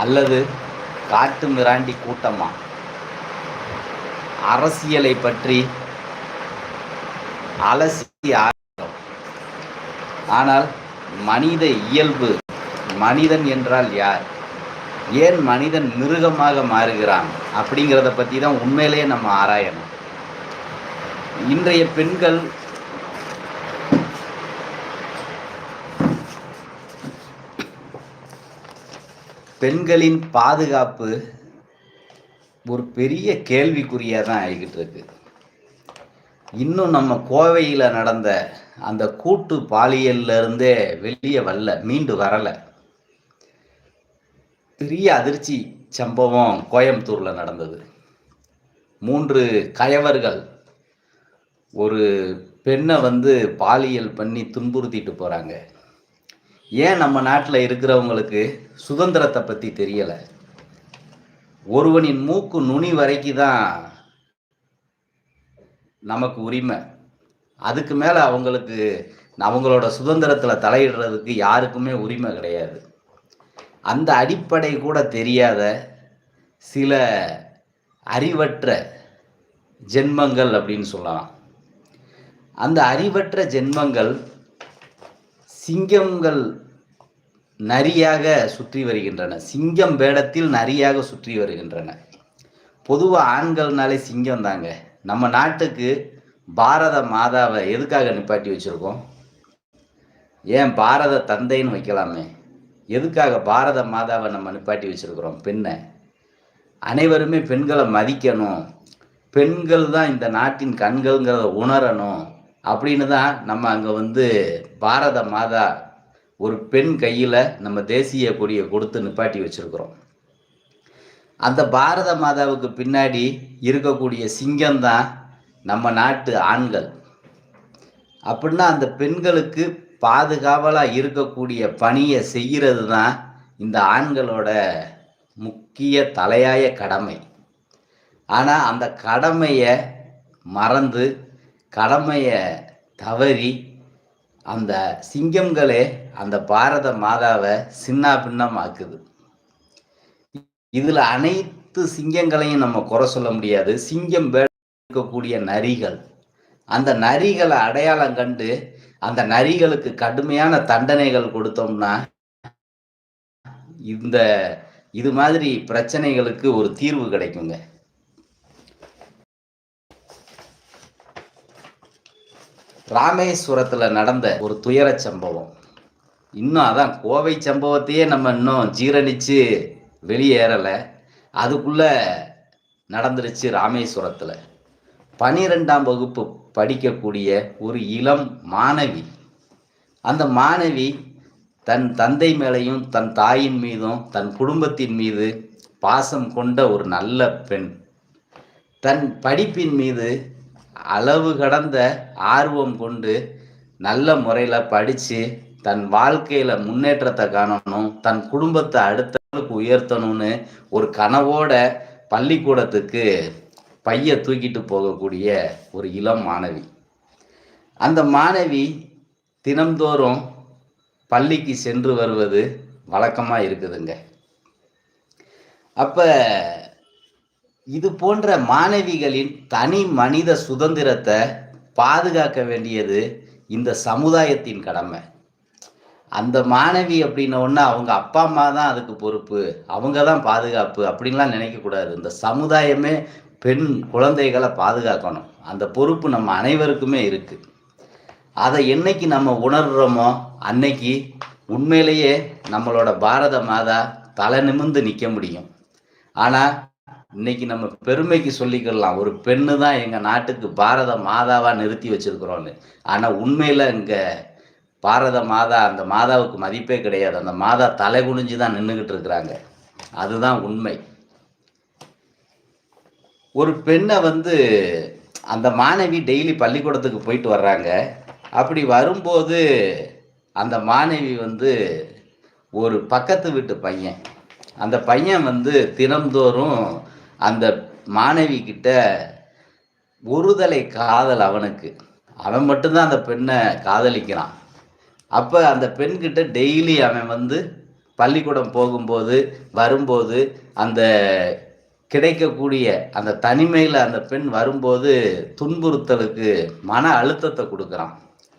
அல்லது காட்டு மிராண்டி கூட்டமா? அரசியலை பற்றி அலசி ஆராய்கிறோம். ஆனால் மனித இயல்பு மனிதன் என்றால் யார்? ஏன் மனிதன் மிருகமாக மாறுகிறான்? அப்படிங்கிறத பற்றி தான் உண்மையிலேயே நம்ம ஆராயணும். இன்றைய பெண்கள் பெண்களின் பாதுகாப்பு ஒரு பெரிய கேள்விக்குறியாக தான் ஆகிக்கிட்டு இருக்கு. இன்னும் நம்ம கோவையில் நடந்த அந்த கூட்டு பாலியல்ல இருந்தே வெளியே வரல மீண்டு வரலை. பெரிய அதிர்ச்சி சம்பவம் கோயம்புத்தூரில் நடந்தது. மூன்று கயவர்கள் ஒரு பெண்ணை வந்து பாலியல் பண்ணி துன்புறுத்திட்டு போகிறாங்க ஏன் நம்ம நாட்டில் இருக்கிறவங்களுக்கு சுதந்திரத்தை பற்றி தெரியலை? ஒருவனின் மூக்கு நுனி வரைக்கும் தான் நமக்கு உரிமை. அதுக்கு மேலே அவங்களுக்கு அவங்களோட சுதந்திரத்தில் தலையிடுறதுக்கு யாருக்குமே உரிமை கிடையாது. அந்த அடிப்படை கூட தெரியாத சில அறிவற்ற ஜென்மங்கள் அப்படின்னு சொல்லலாம். அந்த அறிவற்ற ஜென்மங்கள் சிங்கங்கள் நரியாக சுற்றி வருகின்றன. சிங்கம் வேடத்தில் நரியாக சுற்றி வருகின்றன. பொதுவாக ஆண்கள்னாலே சிங்கம் தாங்க. நம்ம நாட்டுக்கு பாரத மாதாவை எதுக்காக நிப்பாட்டி வச்சுருக்கோம்? ஏன் பாரத தந்தைன்னு வைக்கலாமே? எதுக்காக பாரத மாதாவை நம்ம நிப்பாட்டி வச்சுருக்கிறோம்? பெண்ணை. அனைவருமே பெண்களை மதிக்கணும். பெண்கள் தான் இந்த நாட்டின் கண்கள்ங்கிறத உணரணும். அப்படின்னு தான் நம்ம அங்கே வந்து பாரத மாதா ஒரு பெண் கையில் நம்ம தேசிய கொடியை கொடுத்து நிப்பாட்டி வச்சுருக்குறோம். அந்த பாரத மாதாவுக்கு பின்னாடி இருக்கக்கூடிய சிங்கம்தான் நம்ம நாட்டு ஆண்கள். அப்படின்னா அந்த பெண்களுக்கு பாதுகாவலாக இருக்கக்கூடிய பணியை செய்கிறது தான் இந்த ஆண்களோட முக்கிய தலையாய கடமை. ஆனால் அந்த கடமையை மறந்து கடமையை தவறி அந்த சிங்கங்களே அந்த பாரத மாதாவை சின்ன பின்னமாக்குது. இதில் அனைத்து சிங்கங்களையும் நம்ம குறை சொல்ல முடியாது. சிங்கம் வேட இருக்கக்கூடிய நரிகள். அந்த நரிகளை அடையாளம் கண்டு அந்த நரிகளுக்கு கடுமையான தண்டனைகள் கொடுத்தோம்னா இந்த இது மாதிரி பிரச்சனைகளுக்கு ஒரு தீர்வு கிடைக்குங்க. ராமேஸ்வரத்தில் நடந்த ஒரு துயரச் சம்பவம். இன்னும் அதான் கோவை சம்பவத்தையே நம்ம இன்னும் ஜீரணித்து வெளியேறலை. அதுக்குள்ளே நடந்துருச்சு ராமேஸ்வரத்தில். பனிரெண்டாம் வகுப்பு படிக்கக்கூடிய ஒரு இளம் மாணவி. அந்த மாணவி தன் தந்தை மேலையும் தன் தாயின் மீதும் தன் குடும்பத்தின் மீது பாசம் கொண்ட ஒரு நல்ல பெண். தன் படிப்பின் மீது அளவு கடந்த ஆர்வம் கொண்டு நல்ல முறையில் படித்து தன் வாழ்க்கையில் முன்னேற்றத்தை காணணும் தன் குடும்பத்தை அடுத்த அளவுக்கு உயர்த்தணும்னு ஒரு கனவோட பள்ளிக்கூடத்துக்கு பைய தூக்கிட்டு போகக்கூடிய ஒரு இளம் மாணவி. அந்த மாணவி தினம்தோறும் பள்ளிக்கு சென்று வருவது வழக்கமாக இருக்குதுங்க. அப்போ இது போன்ற மாணவிகளின் தனி மனித சுதந்திரத்தை பாதுகாக்க வேண்டியது இந்த சமுதாயத்தின் கடமை. அந்த மாணவி அப்படின்ன அவங்க அப்பா அம்மா தான் அதுக்கு பொறுப்பு. அவங்க தான் பாதுகாப்பு அப்படின்லாம் நினைக்கக்கூடாது இந்த சமுதாயமே பெண் குழந்தைகளை பாதுகாக்கணும். அந்த பொறுப்பு நம்ம அனைவருக்குமே இருக்குது அதை என்னைக்கு நம்ம உணர்கிறோமோ அன்னைக்கு உண்மையிலேயே நம்மளோட பாரத மாதா தலை நிமிர்ந்து நிற்க முடியும். ஆனால் இன்னைக்கு நம்ம பெருமைக்கு சொல்லிக்கிடலாம். ஒரு பெண்ணு தான் எங்கள் நாட்டுக்கு பாரத மாதாவாக நிறுத்தி வச்சிருக்கிறோன்னு. ஆனால் உண்மையில் இங்கே பாரத மாதா அந்த மாதாவுக்கு மதிப்பே கிடையாது. அந்த மாதா தலை குனிஞ்சு தான் நின்றுக்கிட்டு இருக்கிறாங்க. அதுதான் உண்மை. ஒரு பெண்ணை வந்து அந்த மாணவி டெய்லி பள்ளிக்கூடத்துக்கு போயிட்டு வர்றாங்க. அப்படி வரும்போது அந்த மாணவி வந்து ஒரு பக்கத்து வீட்டு பையன். அந்த பையன் வந்து தினம்தோறும் அந்த மாணவி கிட்ட ஒருதலை காதல் அவனுக்கு. அவன் மட்டும்தான் அந்த பெண்ணை காதலிக்கிறான். அப்போ அந்த பெண்கிட்ட டெய்லி அவன் வந்து பள்ளிக்கூடம் போகும்போது வரும்போது அந்த கிடைக்கக்கூடிய அந்த தனிமையில் அந்த பெண் வரும்போது துன்புறுத்தலுக்கு மன அழுத்தத்தை கொடுக்குறான்.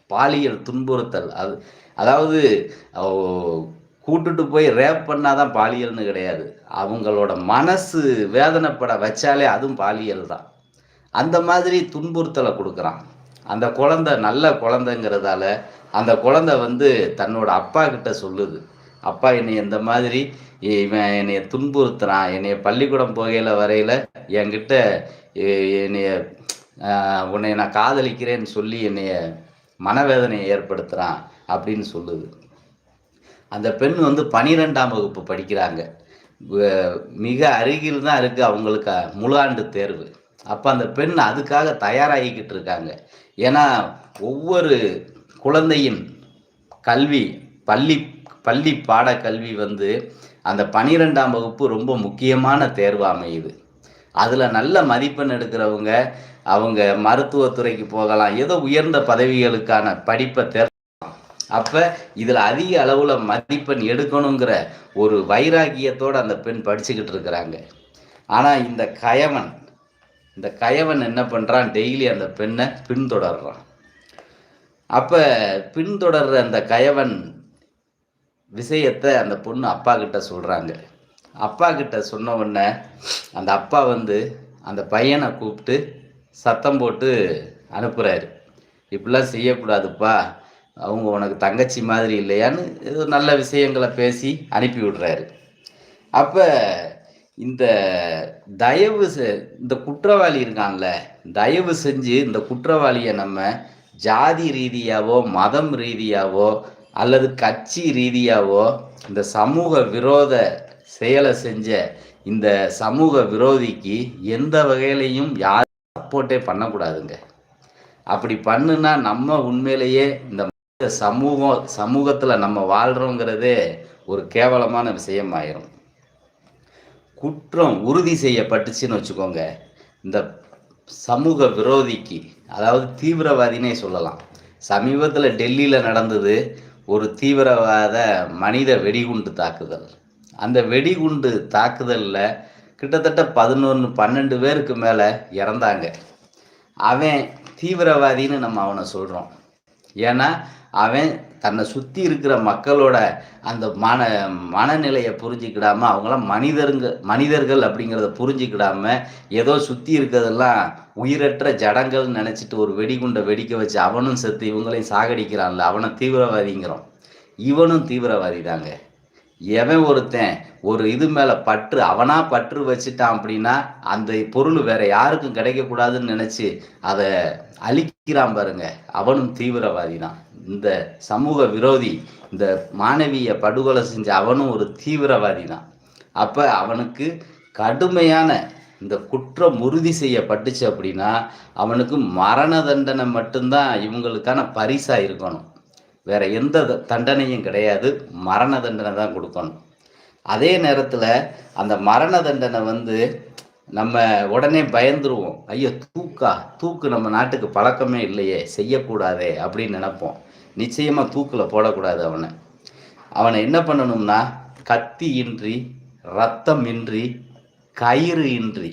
பாலியல் துன்புறுத்தல். அது அதாவது கூட்டுட்டு போய் ரேப் பண்ணாதான் பாலியல்னு கிடையாது. அவங்களோட மனசு வேதனைப்பட வச்சாலே அதுவும் பாலியல் தான். அந்த மாதிரி துன்புறுத்தலை கொடுக்குறான். அந்த குழந்தை நல்ல குழந்தைங்கிறதால அந்த குழந்தை வந்து தன்னோட அப்பா கிட்ட சொல்லுது. அப்பா என்னை இந்த மாதிரி இவன் என்னைய துன்புறுத்துறான். என்னைய பள்ளிக்கூடம் போகையில் வரையில் என்கிட்ட என்னைய உன்னை நான் காதலிக்கிறேன்னு சொல்லி என்னைய மனவேதனையை ஏற்படுத்துகிறான் அப்படின்னு சொல்லுது. அந்த பெண் வந்து பனிரெண்டாம் வகுப்பு படிக்கிறாங்க. மிக அருகில் தான் இருக்குது அவங்களுக்கு முழு ஆண்டு தேர்வு. அப்போ அந்த பெண் அதுக்காக தயாராகிக்கிட்டு இருக்காங்க. ஏன்னா ஒவ்வொரு குழந்தையின் கல்வி பள்ளி பள்ளி பாட கல்வி வந்து அந்த பனிரெண்டாம் வகுப்பு ரொம்ப முக்கியமான தேர்வு அமையுது. அதில் நல்ல மதிப்பெண் எடுக்கிறவங்க அவங்க மருத்துவத்துறைக்கு போகலாம் ஏதோ உயர்ந்த பதவிகளுக்கான படிப்பை தேர்வு. அப்போ இதில் அதிக அளவில் மதிப்பெண் எடுக்கணுங்கிற ஒரு வைராகியத்தோடு அந்த பெண் படிச்சுக்கிட்டு இருக்கிறாங்க. ஆனால் இந்த கயவன் இந்த கயவன் என்ன பண்ணுறான் டெய்லி அந்த பெண்ணை பின்தொடர்றான். அப்போ பின்தொடர்ற அந்த கயவன் விஷயத்தை அந்த பொண்ணு அப்பா கிட்ட சொல்கிறாங்க அப்பா கிட்ட சொன்ன உடனே அந்த அப்பா வந்து அந்த பையனை கூப்பிட்டு சத்தம் போட்டு அனுப்புகிறாரு இப்படிலாம் செய்யக்கூடாதுப்பா. அவங்க உனக்கு தங்கச்சி மாதிரி இல்லையான்னு ஏதோ நல்ல விஷயங்களை பேசி அனுப்பி விடுறாரு. அப்போ இந்த தயவு செ- இந்த குற்றவாளி இருக்கான்ல தயவு செஞ்சு இந்த குற்றவாளியை நம்ம ஜாதி ரீதியாவோ மதம் ரீதியாவோ அல்லது கட்சி ரீதியாவோ இந்த சமூக விரோத செயலை செஞ்ச இந்த சமூக விரோதிக்கு எந்த வகையிலையும் யாரும் சப்போர்ட்டே பண்ணக்கூடாதுங்க. அப்படி பண்ணுனா நம்ம உண்மையிலேயே இந்த சமூகம் சமூகத்தில் நம்ம வாழ்கிறோங்கிறதே ஒரு கேவலமான விஷயமாயிரும். குற்றம் உறுதி செய்யப்பட்டுச்சுன்னு வச்சுக்கோங்க. இந்த சமூக விரோதிக்கு அதாவது தீவிரவாதினே சொல்லலாம். சமீபத்தில் டெல்லியில் நடந்தது ஒரு தீவிரவாத மனித வெடிகுண்டு தாக்குதல். அந்த வெடிகுண்டு தாக்குதலில் கிட்டத்தட்ட பதினொன்று பன்னெண்டு பேருக்கு மேலே இறந்தாங்க. அவன் தீவிரவாதின்னு நம்ம அவனை சொல்கிறோம் ஏன்னா அவன் தன்னை சுற்றி இருக்கிற மக்களோட அந்த மன மனநிலையை புரிஞ்சிக்கிடாம அவங்களாம் மனிதருங்க மனிதர்கள் அப்படிங்கிறத புரிஞ்சிக்கிடாம ஏதோ சுற்றி இருக்கிறதெல்லாம் உயிரற்ற ஜடங்கள்னு நினச்சிட்டு ஒரு வெடிகுண்டை வெடிக்க வச்சு அவனும் செத்து இவங்களையும் சாகடிக்கிறான்ல அவனை தீவிரவாதிங்கிறோம். இவனும் தீவிரவாதி தாங்க எவன் ஒருத்தன் ஒரு இது மேலே பற்று அவனா பற்று வச்சுட்டான் அப்படின்னா அந்த பொருள் வேற யாருக்கும் கிடைக்கக்கூடாதுன்னு நினச்சி அதை அழிக்கிறான் பாருங்க. அவனும் தீவிரவாதி தான் இந்த சமூக விரோதி இந்த மாணவியை படுகொலை செஞ்ச அவனும் ஒரு தீவிரவாதி தான் அப்போ அவனுக்கு கடுமையான இந்த குற்றம் உறுதி செய்யப்பட்டுச்சு அப்படின்னா அவனுக்கு மரண தண்டனை மட்டும்தான் இவங்களுக்கான பரிசா இருக்கணும். வேற எந்த தண்டனையும் கிடையாது. மரண தண்டனை தான் கொடுக்கணும். அதே நேரத்தில் அந்த மரண தண்டனை வந்து நம்ம உடனே பயந்துருவோம். ஐயோ தூக்கா தூக்கு நம்ம நாட்டுக்கு பழக்கமே இல்லையே செய்யக்கூடாதே அப்படின்னு நினைப்போம். நிச்சயமாக தூக்கில் போடக்கூடாது அவனை. அவனை என்ன பண்ணணும்னா கத்தி இன்றி ரத்தம் இன்றி கயிறு இன்றி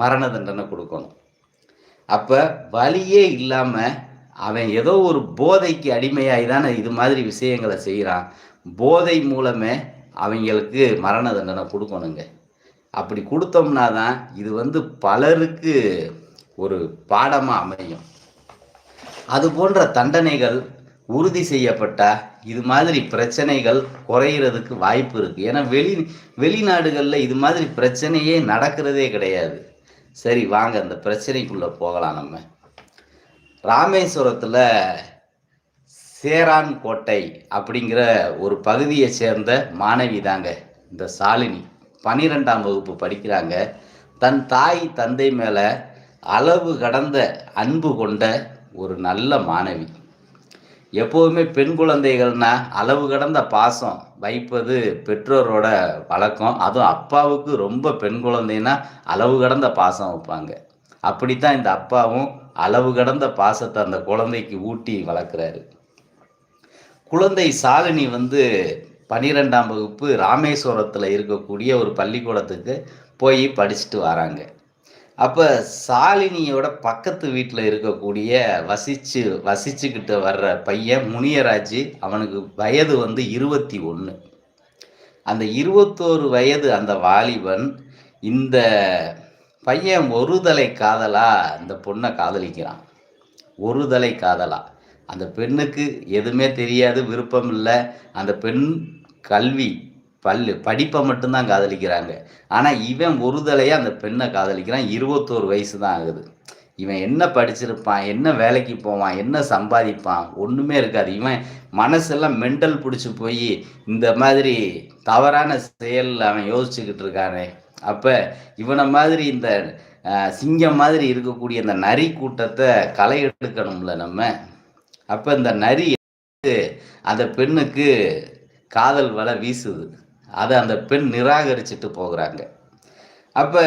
மரண தண்டனை கொடுக்கணும். அப்போ வலியே இல்லாமல் அவன் ஏதோ ஒரு போதைக்கு அடிமையாகி தானே இது மாதிரி விஷயங்களை செய்கிறான். போதை மூலமே அவங்களுக்கு மரண தண்டனை கொடுக்கணுங்க. அப்படி கொடுத்தோம்னா தான் இது வந்து பலருக்கு ஒரு பாடமாக அமையும். அது போன்ற தண்டனைகள் உறுதி செய்யப்பட்டால் இது மாதிரி பிரச்சனைகள் குறையிறதுக்கு வாய்ப்பு இருக்குது ஏன்னா வெளி வெளிநாடுகளில் இது மாதிரி பிரச்சனையே நடக்கிறதே கிடையாது. சரி வாங்க அந்த பிரச்சனைக்குள்ளே போகலாம் நம்ம. ராமேஸ்வரத்தில் சேரான் கோட்டை அப்படிங்கிற ஒரு பகுதியை சேர்ந்த மாணவி தாங்க இந்த சாலினி. பன்னிரெண்டாம் வகுப்பு படிக்கிறாங்க. தன் தாய் தந்தை மேலே அளவு கடந்த அன்பு கொண்ட ஒரு நல்ல மாணவி. எப்போதுமே பெண் குழந்தைகள்னா அளவு கடந்த பாசம் வைப்பது பெற்றோரோட வழக்கம். அதுவும் அப்பாவுக்கு ரொம்ப பெண் குழந்தைன்னா அளவு கடந்த பாசம் வைப்பாங்க. அப்படித்தான் இந்த அப்பாவும் அளவு கடந்த பாசத்தை அந்த குழந்தைக்கு ஊட்டி வளர்க்குறாரு. குழந்தை சாலினி வந்து பன்னிரெண்டாம் வகுப்பு ராமேஸ்வரத்தில் இருக்கக்கூடிய ஒரு பள்ளிக்கூடத்துக்கு போய் படிச்சுட்டு வராங்க. அப்போ சாலினியோட பக்கத்து வீட்டில் இருக்கக்கூடிய வசிச்சு வசிச்சுக்கிட்டு வர்ற பையன் முனியராஜ் அவனுக்கு வயது வந்து இருபத்தி ஒன்று அந்த இருபத்தோரு வயது அந்த வாலிபன் இந்த பையன் ஒரு தலை காதலா? இந்த பொண்ணை காதலிக்கிறான். ஒரு தலை காதலா. அந்த பெண்ணுக்கு எதுவுமே தெரியாது விருப்பம் இல்லை. அந்த பெண் கல்வி பல்லு படிப்பை மட்டும்தான் காதலிக்கிறாங்க. ஆனால் இவன் ஒரு தலையாக அந்த பெண்ணை காதலிக்கிறான். இருபத்தோரு வயசு தான் ஆகுது. இவன் என்ன படிச்சிருப்பான் என்ன வேலைக்கு போவான் என்ன சம்பாதிப்பான்? ஒன்றுமே இருக்காது. இவன் மனசெல்லாம் மென்டல் பிடிச்சி போய் இந்த மாதிரி தவறான செயல் அவன் யோசிச்சுக்கிட்டு இருக்கானே. அப்போ இவனை மாதிரி இந்த சிங்கம் மாதிரி இருக்கக்கூடிய இந்த நரி கூட்டத்தை களை எடுக்கணும்ல நம்ம? அப்போ இந்த நரி அந்த பெண்ணுக்கு காதல் வலை வீசுது. அதை அந்த பெண் நிராகரிச்சுட்டு போகிறாங்க. அப்போ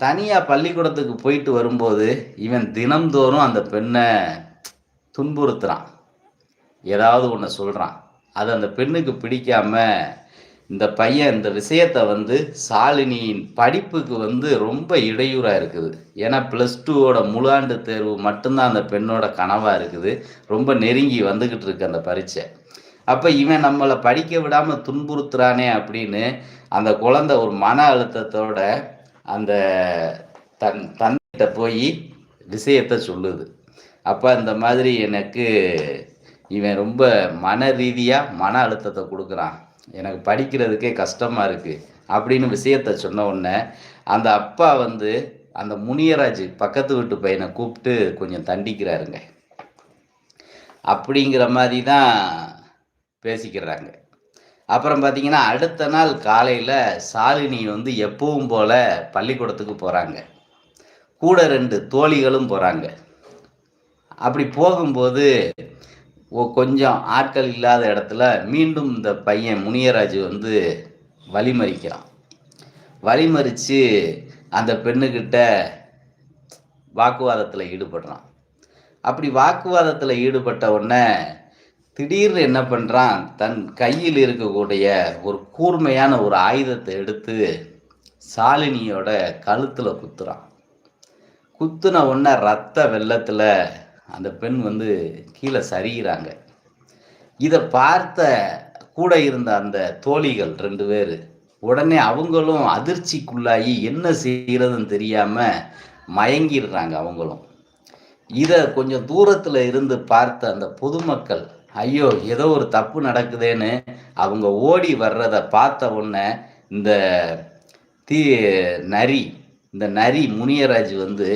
தனியாக பள்ளிக்கூடத்துக்கு போயிட்டு வரும்போது இவன் தினம்தோறும் அந்த பெண்ணை துன்புறுத்துறான். ஏதாவது ஒன்று சொல்கிறான் அது அந்த பெண்ணுக்கு பிடிக்காம இந்த பையன் இந்த விஷயத்தை வந்து சாலினியின் படிப்புக்கு வந்து ரொம்ப இடையூறாக இருக்குது. ஏன்னா ப்ளஸ் டூவோட முழாண்டு தேர்வு மட்டும்தான் அந்த பெண்ணோட கனவாக இருக்குது. ரொம்ப நெருங்கி வந்துக்கிட்டு இருக்கு அந்த பரீட்சை. அப்போ இவன் நம்மளை படிக்க விடாமல் துன்புறுத்துறானே அப்படின்னு அந்த குழந்தை ஒரு மன அழுத்தத்தோட அந்த தன் தன்கிட்ட போய் விஷயத்தை சொல்லுது. அப்போ இந்த மாதிரி எனக்கு இவன் ரொம்ப மன ரீதியாக மன அழுத்தத்தை கொடுக்குறான். எனக்கு படிக்கிறதுக்கே கஷ்டமாக இருக்குது அப்படின்னு விஷயத்த சொன்ன உடனே அந்த அப்பா வந்து அந்த முனியராஜ் பக்கத்து வீட்டு பையனை கூப்பிட்டு கொஞ்சம் தண்டிக்கிறாருங்க. அப்படிங்கிற மாதிரி தான் பேசிக்கிறாங்க. அப்புறம் பார்த்தீங்கன்னா அடுத்த நாள் காலையில் சாலினி வந்து எப்பவும் போல் பள்ளிக்கூடத்துக்கு போகிறாங்க கூட ரெண்டு தோழிகளும் போகிறாங்க அப்படி போகும்போது கொஞ்சம் ஆட்கள் இல்லாத இடத்துல மீண்டும் இந்த பையன் முனியராஜ் வந்து வழிமறிக்கிறான். வழிமறித்து அந்த பெண்ணுக்கிட்ட வாக்குவாதத்தில் ஈடுபடுறான். அப்படி வாக்குவாதத்தில் ஈடுபட்ட உடனே திடீர்னு என்ன பண்ணுறான் தன் கையில் இருக்கக்கூடிய ஒரு கூர்மையான ஒரு ஆயுதத்தை எடுத்து சாலினியோட கழுத்தில் குத்துறான். குத்துன உடனே ரத்த வெள்ளத்தில் அந்த பெண் வந்து கீழே சரிகிறாங்க இதை பார்த்த கூட இருந்த அந்த தோழிகள் ரெண்டு பேர் உடனே அவங்களும் அதிர்ச்சிக்குள்ளாகி என்ன செய்கிறதுன்னு தெரியாமல் மயங்கிடுறாங்க அவங்களும். இதை கொஞ்சம் தூரத்தில் இருந்து பார்த்த அந்த பொதுமக்கள் ஐயோ ஏதோ ஒரு தப்பு நடக்குதேன்னு அவங்க ஓடி வர்றதை பார்த்த உடனே இந்த தீ நரி இந்த நரி முனியராஜ் வந்து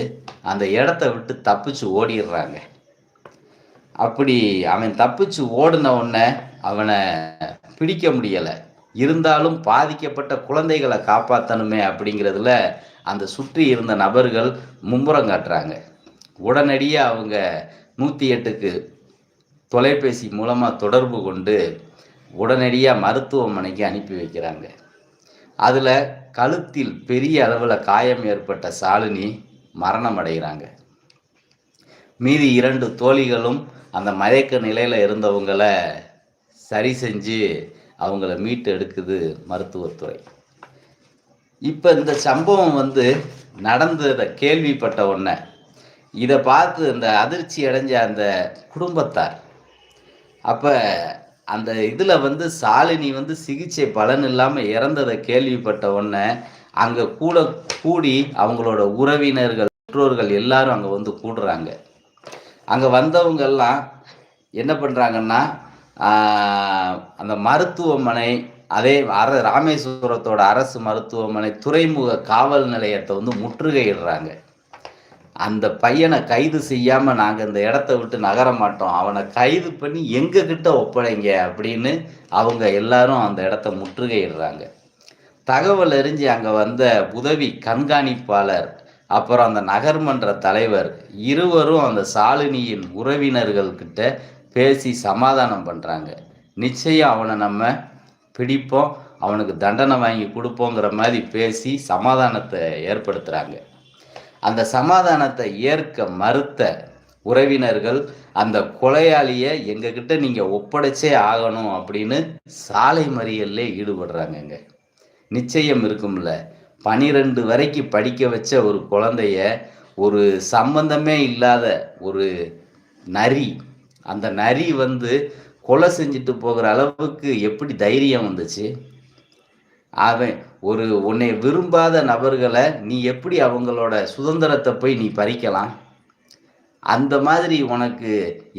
அந்த இடத்த விட்டு தப்பிச்சு ஓடிடுறாங்க. அப்படி அவன் தப்பிச்சு ஓடின உடனே அவனை பிடிக்க முடியலை. இருந்தாலும் பாதிக்கப்பட்ட குழந்தைகளை காப்பாற்றணுமே அப்படிங்கிறதுல அந்த சுற்றி இருந்த நபர்கள் மும்முரம் காட்டுறாங்க. உடனடியாக அவங்க நூற்றி எட்டுக்கு தொலைபேசி மூலமாக தொடர்பு கொண்டு உடனடியாக மருத்துவமனைக்கு அனுப்பி வைக்கிறாங்க. அதில் கழுத்தில் பெரிய அளவில் காயம் ஏற்பட்ட சாலினி மரணம் அடைகிறாங்க மீதி இரண்டு தோழிகளும் அந்த மயக்க நிலையில் இருந்தவங்கள சரி செஞ்சு அவங்கள மீட்டு எடுக்குது மருத்துவத்துறை. இப்போ இந்த சம்பவம் வந்து நடந்ததை கேள்விப்பட்ட உடனே இதை பார்த்து இந்த அதிர்ச்சி அடைஞ்ச அந்த குடும்பத்தார் அப்போ அந்த இதில் வந்து சாலினி வந்து சிகிச்சை பலன் இல்லாமல் இறந்ததை கேள்விப்பட்ட உடனே அங்கே கூட கூடி அவங்களோட உறவினர்கள் பெற்றோர்கள் எல்லாரும் அங்கே வந்து கூடுறாங்க. அங்கே வந்தவங்கெல்லாம் என்ன பண்ணுறாங்கன்னா அந்த மருத்துவமனை அதே அர ராமேஸ்வரத்தோட அரசு மருத்துவமனை துறைமுக காவல் நிலையத்தை வந்து முற்றுகையிடுறாங்க. அந்த பையனை கைது செய்யாம நாங்கள் இந்த இடத்த விட்டு நகர மாட்டோம். அவனை கைது பண்ணி எங்க கிட்ட ஒப்படைங்க அப்படின்னு அவங்க எல்லாரும் அந்த இடத்த முற்றுகையிடுறாங்க. தகவல் அறிஞ்சு அங்கே வந்த உதவி கண்காணிப்பாளர் அப்புறம் அந்த நகர்மன்ற தலைவர் இருவரும் அந்த சாலினியின் உறவினர்கள்கிட்ட பேசி சமாதானம் பண்ணுறாங்க நிச்சயம் அவனை நம்ம பிடிப்போம் அவனுக்கு தண்டனை வாங்கி கொடுப்போங்கிற மாதிரி பேசி சமாதானத்தை ஏற்படுத்துகிறாங்க அந்த சமாதானத்தை ஏற்க மறுத்த உறவினர்கள் அந்த கொலையாளியை எங்ககிட்ட நீங்கள் ஒப்படைச்சே ஆகணும் அப்படின்னு சாலை மறியல்ல ஈடுபடுறாங்கங்க. நிச்சயம் இருக்கும்ல. பனிரெண்டு வரைக்கும் படிக்க வச்ச ஒரு குழந்தைய ஒரு சம்பந்தமே இல்லாத ஒரு நரி அந்த நரி வந்து கொலை செஞ்சுட்டு போகிற அளவுக்கு எப்படி தைரியம் வந்துச்சு? அவன் ஒரு உன்னை விரும்பாத நபர்களை நீ எப்படி அவங்களோட சுதந்திரத்தை போய் நீ பறிக்கலாம்? அந்த மாதிரி உனக்கு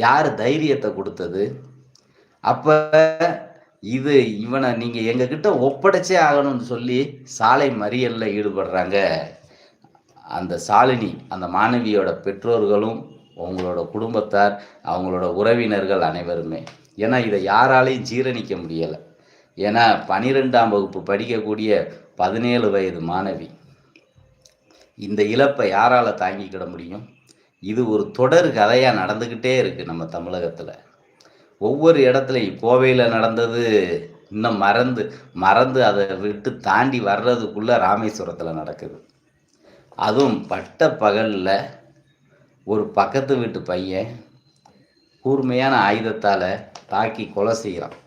யார் தைரியத்தை கொடுத்தது? அப்போ இது இவனை நீங்கள் எங்ககிட்ட ஒப்படைச்சே ஆகணும்னு சொல்லி சாலை மறியலில் ஈடுபடுறாங்க. அந்த சாலினி அந்த மாணவியோட பெற்றோர்களும் அவங்களோட குடும்பத்தார் அவங்களோட உறவினர்கள் அனைவருமே. ஏன்னா இதை யாராலையும் ஜீரணிக்க முடியலை. ஏன்னா பனிரெண்டாம் வகுப்பு படிக்கக்கூடிய பதினேழு வயது மாணவி. இந்த இழப்பை யாரால் தாங்கிக்கிட முடியும்? இது ஒரு தொடர் கதையாக நடந்துக்கிட்டே இருக்குது நம்ம தமிழகத்தில். ஒவ்வொரு இடத்துலையும் கோவையில் நடந்தது இன்னும் மறந்து மறந்து அதை விட்டு தாண்டி வர்றதுக்குள்ளே ராமேஸ்வரத்தில் நடக்குது. அதுவும் பட்ட பகலில் ஒரு பக்கத்து வீட்டு பையன் கூர்மையான ஆயுதத்தால் தாக்கி கொலை செய்கிறான்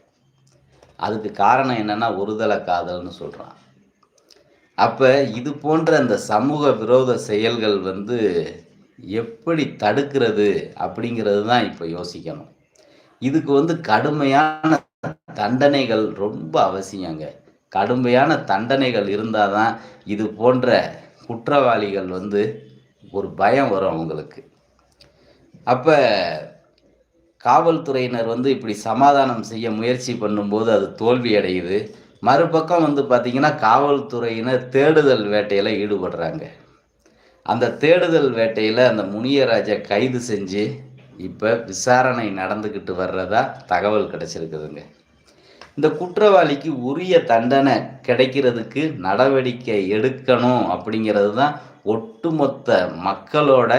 அதுக்கு காரணம் என்னென்னா ஒருதலை காதல்னு சொல்கிறான் அப்போ இது போன்ற அந்த சமூக விரோத செயல்கள் வந்து எப்படி தடுக்கிறது அப்படிங்கிறது தான் இப்போ யோசிக்கணும். இதுக்கு வந்து கடுமையான தண்டனைகள் ரொம்ப அவசியங்க. கடுமையான தண்டனைகள் இருந்தால் தான் இது போன்ற குற்றவாளிகள் வந்து ஒரு பயம் வரும் அவங்களுக்கு. அப்போ காவல்துறையினர் வந்து இப்படி சமாதானம் செய்ய முயற்சி பண்ணும்போது அது தோல்வி அடையுது மறுபக்கம் வந்து பார்த்திங்கன்னா காவல்துறையினர் தேடுதல் வேட்டையில் ஈடுபடுறாங்க. அந்த தேடுதல் வேட்டையில் அந்த முனியராஜை கைது செஞ்சு இப்போ விசாரணை நடந்துக்கிட்டு வர்றதா தகவல் கிடச்சிருக்குதுங்க. இந்த குற்றவாளிக்கு உரிய தண்டனை கிடைக்கிறதுக்கு நடவடிக்கை எடுக்கணும் அப்படிங்கிறது தான் ஒட்டுமொத்த மக்களோட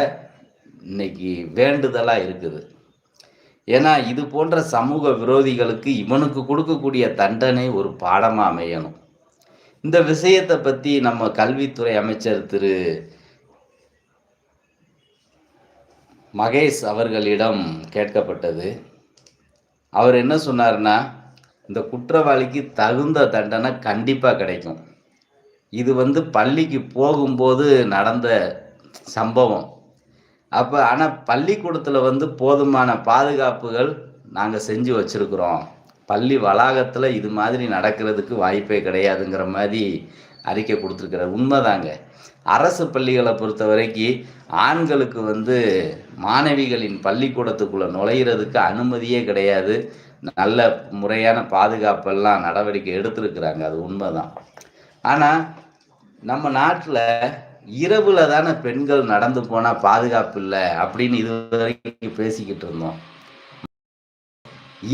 இன்னைக்கு வேண்டுதலாக இருக்குது. ஏன்னா இது போன்ற சமூக விரோதிகளுக்கு இவனுக்கு கொடுக்கக்கூடிய தண்டனை ஒரு பாடமாக அமையணும். இந்த விஷயத்தை பற்றி நம்ம கல்வித்துறை அமைச்சர் திரு. மகேஷ் அவர்களிடம் கேட்கப்பட்டது. அவர் என்ன சொன்னார்னா இந்த குற்றவாளிக்கு தகுந்த தண்டனை கண்டிப்பாக கிடைக்கும். இது வந்து பள்ளிக்கு போகும்போது நடந்த சம்பவம். அப்போ ஆனால் பள்ளிக்கூடத்தில் வந்து போதுமான பாதுகாப்புகள் நாங்கள் செஞ்சு வச்சுருக்குறோம். பள்ளி வளாகத்தில் இது மாதிரி நடக்கிறதுக்கு வாய்ப்பே கிடையாதுங்கிற மாதிரி அறிக்கை கொடுத்துருக்குற உண்மைதாங்க. அரசு பள்ளிகளை பொறுத்த வரைக்கும் ஆண்களுக்கு வந்து மாணவிகளின் பள்ளிக்கூடத்துக்குள்ளே நுழையிறதுக்கு அனுமதியே கிடையாது. நல்ல முறையான பாதுகாப்பெல்லாம் நடவடிக்கை எடுத்திருக்கிறாங்க. அது உண்மைதான். ஆனால் நம்ம நாட்டில் இரவுல தானே பெண்கள் நடந்து போனால் பாதுகாப்பு இல்லை அப்படின்னு இது வரைக்கும் பேசிக்கிட்டு இருந்தோம்.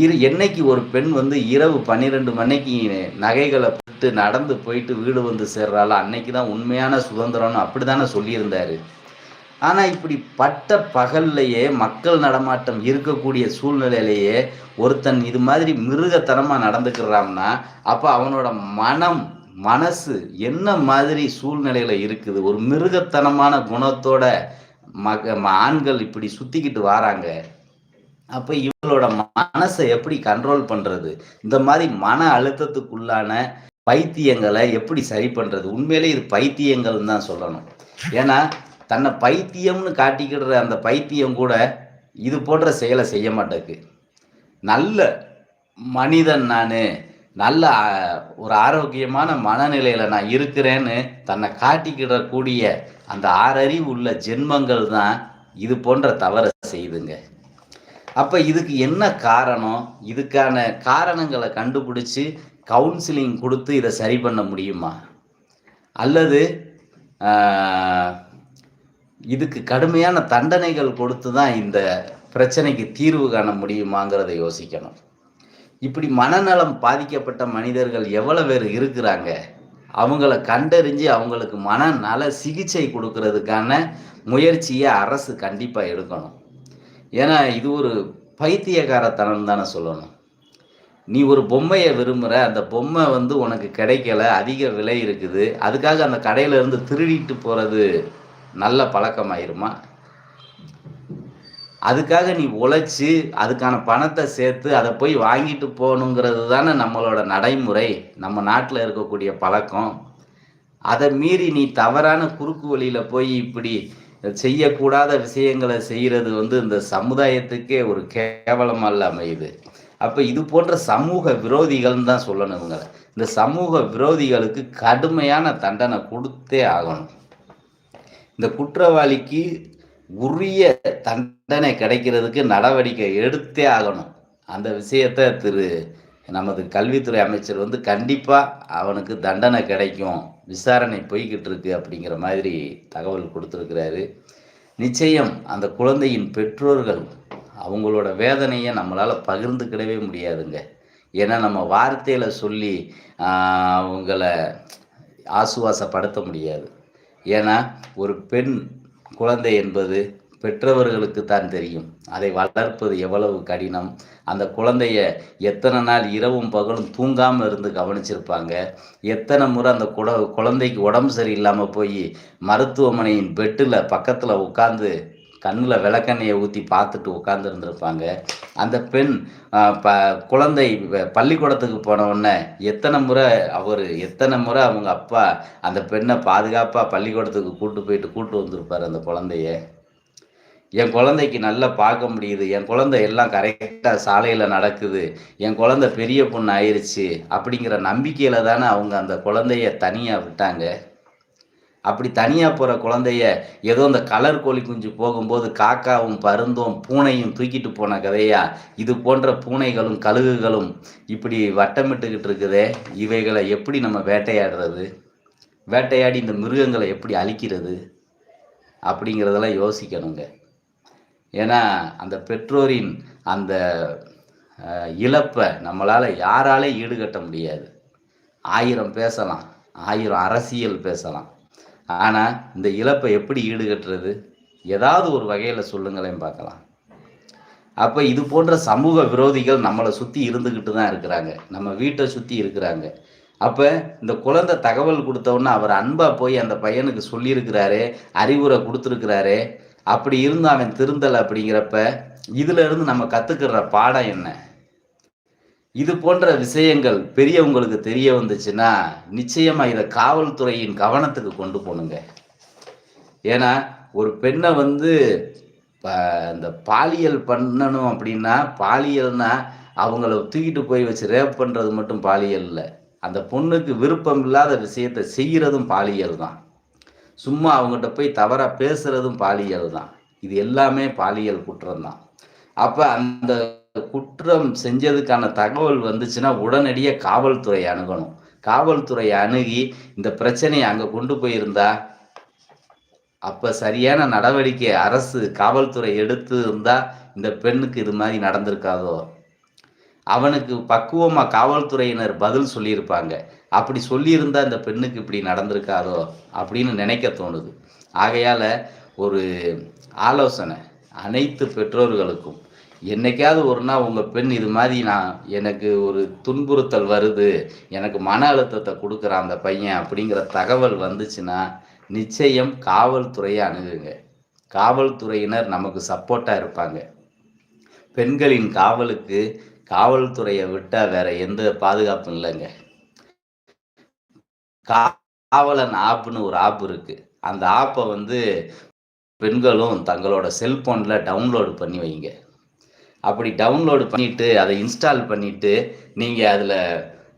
இரு என்னைக்கு ஒரு பெண் வந்து இரவு பன்னிரெண்டு மணிக்கு நகைகளை போட்டு நடந்து போயிட்டு வீடு வந்து சேர்றாளோ அன்னைக்கு தான் உண்மையான சுதந்திரம்னு அப்படி தானே சொல்லியிருந்தாரு. ஆனால் இப்படி பட்ட பகல்லையே மக்கள் நடமாட்டம் இருக்கக்கூடிய சூழ்நிலையிலேயே ஒருத்தன் இது மாதிரி மிருகத்தனமாக நடந்துக்கிறான்னா அப்போ அவனோட மனம் மனசு என்ன மாதிரி சூழ்நிலையில் இருக்குது? ஒரு மிருகத்தனமான குணத்தோட மக ஆண்கள் இப்படி சுற்றிக்கிட்டு வராங்க. அப்போ இவங்களோட மனசை எப்படி கண்ட்ரோல் பண்ணுறது இந்த மாதிரி மன அழுத்தத்துக்குள்ளான பைத்தியங்களை எப்படி சரி பண்ணுறது உண்மையிலே இது பைத்தியங்கள் தான் சொல்லணும். ஏன்னா தன்னை பைத்தியம்னு காட்டிக்கிடுற அந்த பைத்தியம் கூட இது போன்ற செயலை செய்ய மாட்டேக்கு. நல்ல மனிதன் நான். நல்ல ஒரு ஆரோக்கியமான மனநிலையில் நான் இருக்கிறேன்னு தன்னை காட்டிக்கிடக்கூடிய அந்த ஆறறிவு உள்ள ஜென்மங்கள் தான் இது போன்ற தவறை செய்துங்க. அப்போ இதுக்கு என்ன காரணம்? இதுக்கான காரணங்களை கண்டுபிடிச்சி கவுன்சிலிங் கொடுத்து இதை சரி பண்ண முடியுமா? அல்லது இதுக்கு கடுமையான தண்டனைகள் கொடுத்து தான் இந்த பிரச்சனைக்கு தீர்வு காண முடியுமாங்கிறத யோசிக்கணும். இப்படி மனநலம் பாதிக்கப்பட்ட மனிதர்கள் எவ்வளோ பேர் இருக்கிறாங்க? அவங்கள கண்டறிஞ்சு அவங்களுக்கு மனநல சிகிச்சை கொடுக்கறதுக்கான முயற்சியை அரசு கண்டிப்பாக எடுக்கணும். ஏன்னா இது ஒரு பைத்தியகாரத்தனம் தானே சொல்லணும். நீ ஒரு பொம்மையை விரும்புகிற அந்த பொம்மை வந்து உனக்கு கிடைக்கல அதிக விலை இருக்குது அதுக்காக அந்த கடையிலேருந்து திருடிட்டு போகிறது நல்ல பழக்கமாயிருமா? அதுக்காக நீ உழைச்சி அதுக்கான பணத்தை சேர்த்து அதை போய் வாங்கிட்டு போகணுங்கிறது தானே நம்மளோட நடைமுறை. நம்ம நாட்டில் இருக்கக்கூடிய பழக்கம். அதை மீறி நீ தவறான குறுக்கு வழியில் போய் இப்படி செய்யக்கூடாத விஷயங்களை செய்கிறது வந்து இந்த சமுதாயத்துக்கே ஒரு கேவலமல்ல அமையுது. அப்போ இது போன்ற சமூக விரோதிகள்னு தான் சொல்லணும் இவங்களை. இந்த சமூக விரோதிகளுக்கு கடுமையான தண்டனை கொடுத்தே ஆகணும். இந்த குற்றவாளிக்கு உரிய தண்டனை கிடைக்கிறதுக்கு நடவடிக்கை எடுத்தே ஆகணும். அந்த விஷயத்தை திரு நமது கல்வித்துறை அமைச்சர் வந்து கண்டிப்பாக அவனுக்கு தண்டனை கிடைக்கும். விசாரணை போய்கிட்டு இருக்கு அப்படிங்கிற மாதிரி தகவல் கொடுத்துருக்கிறாரு. நிச்சயம் அந்த குழந்தையின் பெற்றோர்கள் அவங்களோட வேதனையை நம்மளால் பகிர்ந்துக்கிடவே முடியாதுங்க. ஏன்னா நம்ம வார்த்தையில் சொல்லி அவங்கள ஆசுவாசப்படுத்த முடியாது. ஏன்னா ஒரு பெண் குழந்தை என்பது பெற்றவர்களுக்கு தான் தெரியும். அதை வளர்ப்பது எவ்வளவு கடினம்? அந்த குழந்தைய எத்தனை நாள் இரவும் பகலும் தூங்காமல் இருந்து கவனிச்சிருப்பாங்க? எத்தனை முறை அந்த குட குழந்தைக்கு உடம்பு சரியில்லாமல் போய் மருத்துவமனையின் பெட்டில் பக்கத்தில் உட்காந்து கண்ணில் விளக்கெண்ணையை ஊற்றி பார்த்துட்டு உட்காந்துருந்துருப்பாங்க அந்த பெண் ப குழந்தை பள்ளிக்கூடத்துக்கு போன உடனே எத்தனை முறை அவர் எத்தனை முறை அவங்க அப்பா அந்த பெண்ணை பாதுகாப்பாக பள்ளிக்கூடத்துக்கு கூட்டு போயிட்டு கூட்டு வந்திருப்பார் அந்த குழந்தைய. என் குழந்தைக்கு நல்லா பார்க்க முடியுது. என் குழந்தை எல்லாம் கரெக்டாக சாலையில் நடக்குது. என் குழந்தை பெரிய பொண்ணு ஆயிடுச்சு அப்படிங்கிற நம்பிக்கையில் தானே அவங்க அந்த குழந்தைய தனியாக விட்டாங்க. அப்படி தனியாக போகிற குழந்தைய ஏதோ இந்த கலர் கோழி குஞ்சு போகும்போது காக்காவும் பருந்தும் பூனையும் தூக்கிட்டு போன கதையா? இது போன்ற பூனைகளும் கழுகுகளும் இப்படி வட்டமிட்டுக்கிட்டு இருக்குதே இவைகளை எப்படி நம்ம வேட்டையாடுறது? வேட்டையாடி இந்த மிருகங்களை எப்படி அழிக்கிறது? அப்படிங்கிறதெல்லாம் யோசிக்கணுங்க. ஏன்னா அந்த பெற்றோரின் அந்த இழப்பை நம்மளால் யாராலே ஈடுகட்ட முடியாது. ஆயிரம் பேசலாம். ஆயிரம் அரசியல் பேசலாம். ஆனால் இந்த இழப்பை எப்படி ஈடுகட்டுறது? ஏதாவது ஒரு வகையில் சொல்லுங்களேன் பார்க்கலாம். அப்போ இது போன்ற சமூக விரோதிகள் நம்மளை சுற்றி இருந்துக்கிட்டு தான் இருக்கிறாங்க. நம்ம வீட்டை சுற்றி இருக்கிறாங்க. அப்போ இந்த குழந்தை தகவல் கொடுத்தவொன்னே அவர் அன்பாக போய் அந்த பையனுக்கு சொல்லியிருக்கிறாரு அறிவுரை கொடுத்துருக்கிறாரு அப்படி இருந்து அவன் திருந்தலை அப்படிங்கிறப்ப இதுலேருந்து நம்ம கற்றுக்கிற பாடம் என்ன? இது போன்ற விஷயங்கள் பெரியவங்களுக்கு தெரிய வந்துச்சுன்னா நிச்சயமா இதை காவல்துறையின் கவனத்துக்கு கொண்டு போகணுங்க ஏன்னா ஒரு பெண்ணை வந்து இந்த பாலியல் பண்ணணும் அப்படின்னா பாலியல்னா அவங்கள தூக்கிட்டு போய் வச்சு ரேப் பண்ணுறது மட்டும் பாலியல் இல்லை. அந்த பொண்ணுக்கு விருப்பம் இல்லாத விஷயத்தை செய்கிறதும் பாலியல் தான். சும்மா அவங்ககிட்ட போய் தவறாக பேசுகிறதும் பாலியல் தான். இது எல்லாமே பாலியல் குற்றம் தான். அப்போ அந்த குற்றம் செஞ்சதுக்கான தகவல் வந்துச்சுன்னா உடனடியாக காவல்துறை அணுகணும். காவல்துறை அணுகி இந்த பிரச்சனையை அங்கே கொண்டு போயிருந்தா அப்போ சரியான நடவடிக்கை அரசு காவல்துறை எடுத்து இருந்தால் இந்த பெண்ணுக்கு இது மாதிரி நடந்திருக்காதோ? அவனுக்கு பக்குவமாக காவல்துறையினர் பதில் சொல்லியிருப்பாங்க. அப்படி சொல்லியிருந்தா இந்த பெண்ணுக்கு இப்படி நடந்திருக்காதோ? அப்படின்னு நினைக்க தோணுது. ஆகையால் ஒரு ஆலோசனை அனைத்து பெற்றோர்களுக்கும் என்னைக்காவது ஒரு நாள் உங்கள் பெண் இது மாதிரி நான் எனக்கு ஒரு துன்புறுத்தல் வருது எனக்கு மன அழுத்தத்தை கொடுக்குறான் அந்த பையன் அப்படிங்கிற தகவல் வந்துச்சுன்னா நிச்சயம் காவல்துறையை அணுகுங்க. காவல்துறையினர் நமக்கு சப்போர்ட்டாக இருப்பாங்க. பெண்களின் காவலுக்கு காவல்துறையை விட்டால் வேற எந்த பாதுகாப்பும் இல்லைங்க. காவலன் ஆப்புன்னு ஒரு ஆப் இருக்கு. அந்த ஆப்பை வந்து பெண்களும் தங்களோட செல்போனில் டவுன்லோடு பண்ணி வைங்க. அப்படி டவுன்லோடு பண்ணிட்டு அதை இன்ஸ்டால் பண்ணிட்டு நீங்கள் அதில்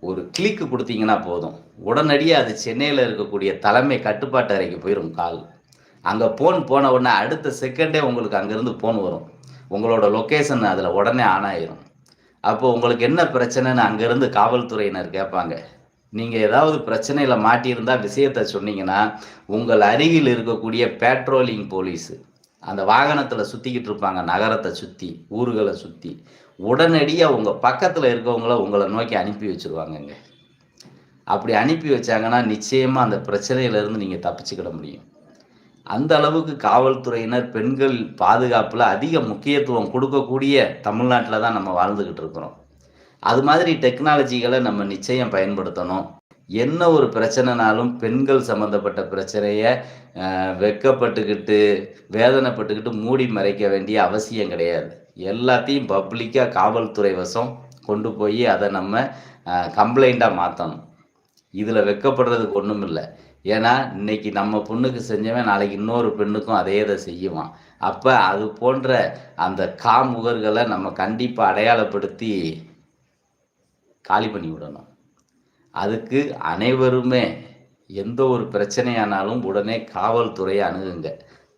ஒரு கிளிக்கு கொடுத்தீங்கன்னா போதும். உடனடியாக அது சென்னையில் இருக்கக்கூடிய தலைமை கட்டுப்பாட்டு அறைக்கு போயிடும் கால். அங்கே ஃபோன் போன உடனே அடுத்த செகண்டே உங்களுக்கு அங்கேருந்து ஃபோன் வரும். உங்களோட லொக்கேஷன் அதில் உடனே ஆன் ஆயிரும். அப்போ உங்களுக்கு என்ன பிரச்சனைன்னு அங்கேருந்து காவல்துறையினர் கேட்பாங்க. நீங்கள் ஏதாவது பிரச்சனையில் மாட்டியிருந்தா விஷயத்தை சொன்னீங்கன்னா உங்கள் அருகில் இருக்கக்கூடிய பேட்ரோலிங் போலீஸு அந்த வாகனத்தில் சுற்றிக்கிட்டு இருப்பாங்க நகரத்தை சுற்றி ஊர்களை சுற்றி உடனடியாக உங்கள் பக்கத்தில் இருக்கவங்கள உங்களை நோக்கி அனுப்பி வச்சுருவாங்கங்க. அப்படி அனுப்பி வச்சாங்கன்னா நிச்சயமாக அந்த பிரச்சனையிலேருந்து நீங்கள் தப்பிச்சுக்கிட முடியும். அந்த அளவுக்கு காவல்துறையினர் பெண்கள் பாதுகாப்பில் அதிக முக்கியத்துவம் கொடுக்கக்கூடிய தமிழ்நாட்டில் தான் நம்ம வாழ்ந்துக்கிட்டு இருக்கிறோம். அது மாதிரி டெக்னாலஜிகளை நம்ம நிச்சயம் பயன்படுத்தணும். என்ன ஒரு பிரச்சனைனாலும் பெண்கள் சம்மந்தப்பட்ட பிரச்சனையை வெக்கப்பட்டுக்கிட்டு வேதனைப்பட்டுக்கிட்டு மூடி மறைக்க வேண்டிய அவசியம் கிடையாது. எல்லாத்தையும் பப்ளிக்காக காவல்துறை வசம் கொண்டு போய் அதை நம்ம கம்ப்ளைண்ட்டாக மாற்றணும் இதில் வெக்கப்படுறதுக்கு ஒன்றும் இல்லை. ஏன்னா இன்னைக்கு நம்ம பொண்ணுக்கு செஞ்சவன் நாளைக்கு இன்னொரு பெண்ணுக்கும் அதே இதை செய்யுவான் அப்போ அது போன்ற அந்த காமுகர்களை நம்ம கண்டிப்பாக அடையாளப்படுத்தி காலி பண்ணி விடணும். அதுக்கு அனைவருமே எந்த ஒரு பிரச்சனையானாலும் உடனே காவல்துறையை அணுகுங்க.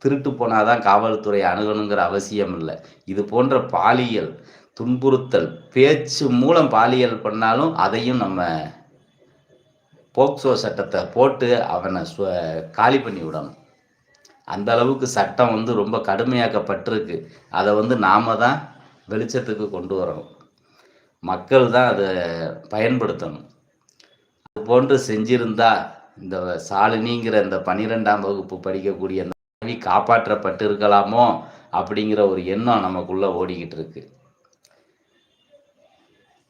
திருட்டு போனாதான் காவல்துறை அணுகணுங்கிற அவசியம் இல்லை. இது போன்ற பாலியல் துன்புறுத்தல் பேச்சு மூலம் பாலியல் பண்ணாலும் அதையும் நம்ம போக்சோ சட்டத்தை போட்டு அவனை காலி பண்ணி விடணும். அந்த அளவுக்கு சட்டம் வந்து ரொம்ப கடுமையாக்கப்பட்டிருக்கு. அதை வந்து நாம தான் வெளிச்சத்துக்கு கொண்டு வரணும். மக்கள் தான் அதை பயன்படுத்தணும். போன்று செஞ்சிருந்தா இந்த சாலினிங்கிற இந்த பனிரெண்டாம் வகுப்பு படிக்கக்கூடிய அந்த கல்வி காப்பாற்றப்பட்டு இருக்கலாமோ அப்படிங்கிற ஒரு எண்ணம் நமக்குள்ள ஓடிக்கிட்டு இருக்கு.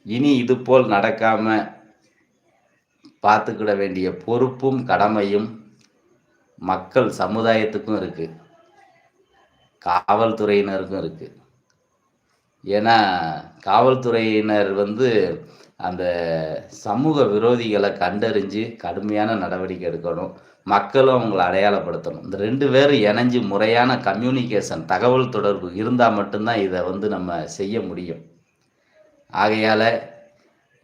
இனி இது போல் நடக்காம பார்த்துக்கிட வேண்டிய பொறுப்பும் கடமையும் மக்கள் சமுதாயத்துக்கும் இருக்கு. காவல்துறையினருக்கும் இருக்கு. ஏன்னா காவல்துறையினர் வந்து அந்த சமூக விரோதிகளை கண்டறிஞ்சு கடுமையான நடவடிக்கை எடுக்கணும். மக்களும் அவங்களை அடையாளப்படுத்தணும். இந்த ரெண்டு பேரும் இணைஞ்சு முறையான கம்யூனிகேஷன் தகவல் தொடர்பு இருந்தால் மட்டும்தான் இதை வந்து நம்ம செய்ய முடியும். ஆகையால்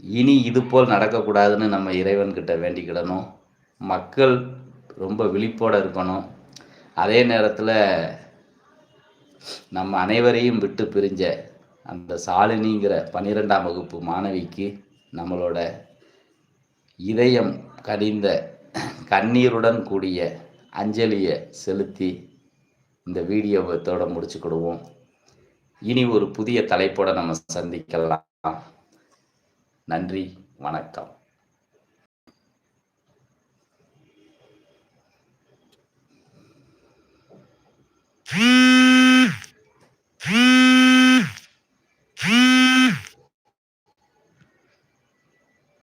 இனி இது போல் நடக்கக்கூடாதுன்னு நம்ம இறைவன்கிட்ட வேண்டிக்கிடணும். மக்கள் ரொம்ப விழிப்போடு இருக்கணும். அதே நேரத்தில் நம்ம அனைவரையும் விட்டு பிரிஞ்ச அந்த சாலினிங்கிற பன்னிரெண்டாம் வகுப்பு மாணவிக்கு நம்மளோட இதயம் கடிந்த கண்ணீருடன் கூடிய அஞ்சலியை செலுத்தி இந்த வீடியோவத்தோட முடிச்சுக்கிடுவோம். இனி ஒரு புதிய தலைப்போட நம்ம சந்திக்கலாம். நன்றி வணக்கம். Hmm. Hmm.